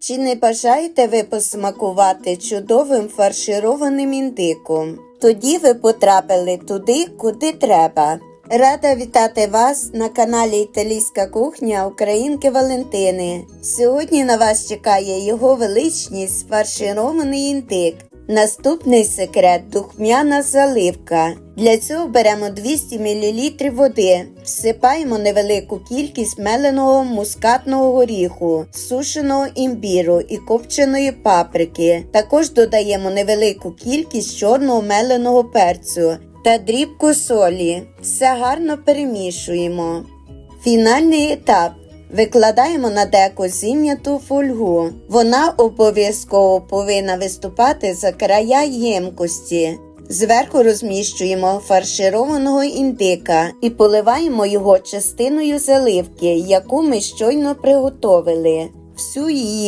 Чи не бажаєте ви посмакувати чудовим фаршированим індиком? Тоді ви потрапили туди, куди треба. Рада вітати вас на каналі Італійська кухня Українки Валентини. Сьогодні на вас чекає його величність фарширований індик. Наступний секрет духмяна заливка. Для цього беремо 200 мл води, всипаємо невелику кількість меленого мускатного горіху, сушеного імбіру і копченої паприки. Також додаємо невелику кількість чорного меленого перцю та дрібку солі. Все гарно перемішуємо. Фінальний етап. Викладаємо на деко зім'яту фольгу. Вона обов'язково повинна виступати за края ємкості. Зверху розміщуємо фаршированого індика і поливаємо його частиною заливки, яку ми щойно приготовили. Всю її